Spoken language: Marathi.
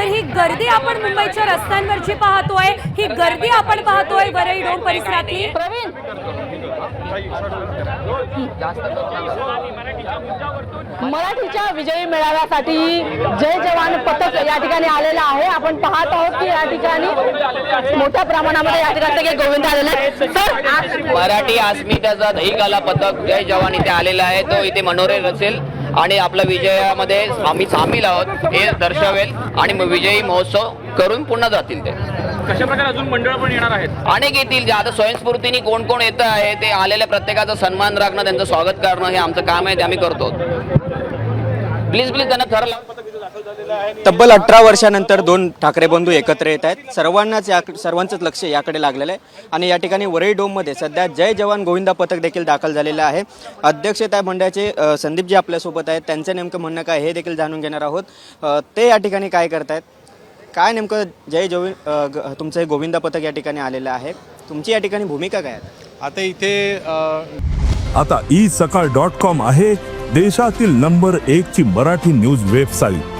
तर ही गर्दी आपण मुंबईच्या रस्त्यांवरची पाहतोय. ही गर्दी आपण पाहतोय वरळी डोम परिसरातली. प्रवीण. मराठीच्या विजयी मेळाव्यासाठी जय जवान पथक या ठिकाणी आलेलं आहे. आपण पाहत आहोत की या ठिकाणी मोठ्या प्रमाणामध्ये या ठिकाणी गोविंद आलेले आहेत. आज मराठी अस्मिताचा दहीकाला पथक जय जवान इथे आलेला आहे. तो इथे मनोरे रचेल. आणि आपल्या विजयामध्ये आम्ही सामील आहोत हे दर्शवेल आणि विजयी महोत्सव करून पुन्हा जातील ते. कशा प्रकारे अजून मंडळ पण येणार आहेत? अनेक येतील जे आता स्वयंस्फूर्तीने कोण कोण येतं आहे ते आलेल्या प्रत्येकाचा सन्मान राखणं त्यांचं स्वागत करणं हे आमचं काम आहे ते आम्ही करतो. प्लीज प्लीज त्यांना थर तब्बल अठरा वर्षानंतर दोन ठाकरे बंधू एकत्र येत आहेत. सर्वांनाच या सर्वांचंच लक्ष याकडे लागलेलं आहे. आणि या ठिकाणी वरळी डोममध्ये सध्या जय जवान गोविंदा पथक देखील दाखल झालेलं आहे. अध्यक्ष त्या मंडळाचे संदीपजी आपल्यासोबत आहेत. त्यांचं नेमकं म्हणणं काय हे देखील जाणून घेणार आहोत. ते या ठिकाणी काय करतायत? काय नेमकं जय जवी ग- तुमचं हे गोविंदा पथक या ठिकाणी आलेलं आहे? तुमची या ठिकाणी भूमिका काय आहे? आता इथे आता ई सकाळ डॉट कॉम आहे देशातील नंबर एक ची मराठी न्यूज वेबसाईट.